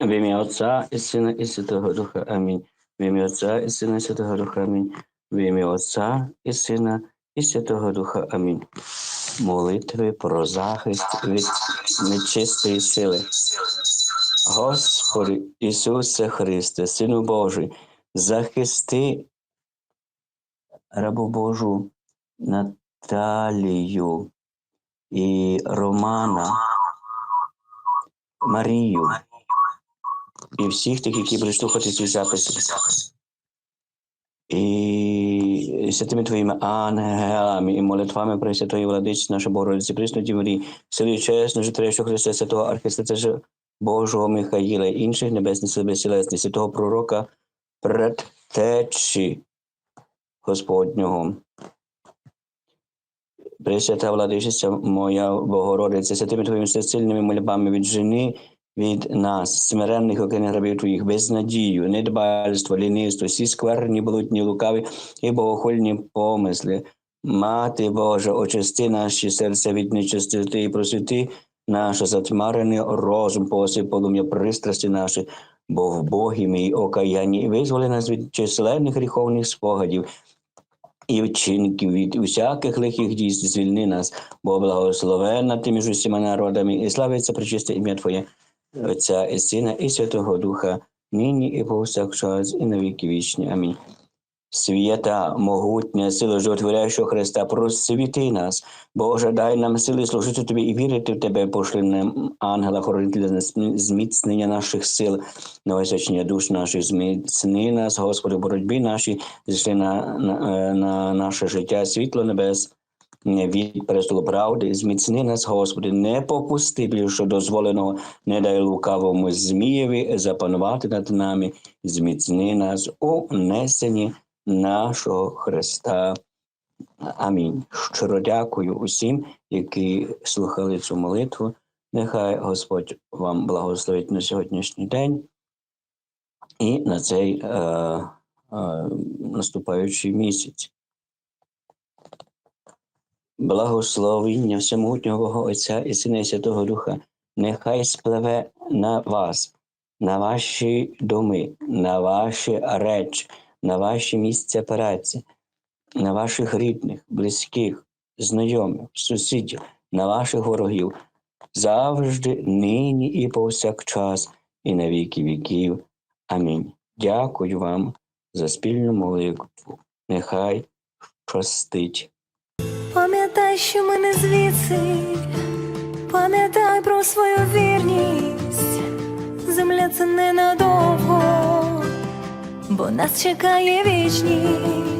В ім'я Отця і Сина і Святого Духа. Амінь. В ім'я Отця і Сина і Святого Духа. Амінь. В ім'я Отця і Сина і Святого Духа. Амінь. Молитви про захист від нечистої сили. Господи Ісусе Христе, Сину Божий, захисти рабу Божу Наталію і Романа, Марію і всіх тих, які будуть слухати ці записи. І святими твоїми ангелами і молитвами Пресвятої Владиці, наша Богородиці, Пресноті Марії, силою чесно, житрещого Христа, святого архистратежа Божого Михаїла інших небесних сил безсілесних, святого пророка, предтечі Господнього. Пресвята владичиця моя Богородиця, святими твоїми всесильними молитвами від жени від нас, смиренних окрім грабів твоїх, безнадію, недбальство, лінивство, всі скверні, блудні, лукаві і богохульні помисли. Мати Божа, очисти наші серця від нечистоти і просвіти наш затьмарений розум, посип полум'я пристрасті наші, бо в Богі мій окаянні, і визволи нас від численних гріховних спогадів і вчинків від усяких лихих дій. Звільни нас, бо благословенна ти між усіма народами, і славиться причисте ім'я Твоє, Отця і Сина, і Святого Духа, нині і повсякчас, і на віки вічні. Амінь. Свята, могутня сила животворящого Христа, просвіти нас, Боже, дай нам сили служити Тобі і вірити в Тебе, пошли нам ангела, хоронителя зміцнення наших сил, на височення душ наших, зміцни нас, Господи, боротьбі нашій, зійшли на, на, е, на наше життя, світло небес, від престолу правди, зміцни нас, Господи, не попусти більше дозволеного, не дай лукавому змієві запанувати над нами, зміцни нас у несенні нашого Христа. Амінь. Щиро дякую усім, які слухали цю молитву. Нехай Господь вам благословить на сьогоднішній день і на цей е, е, наступаючий місяць. Благословіння всемогутнього Отця і Сина і Святого Духа, нехай спливе на вас, на ваші доми, на ваші речі, на ваші місця праці, на ваших рідних, близьких, знайомих, сусідів, на ваших ворогів, завжди, нині і повсякчас, і на віки віків. Амінь. Дякую вам за спільну молитву. Нехай щастить. Що ми не звідси, пам'ятай про свою вірність, земля це ненадовго, бо нас чекає вічність.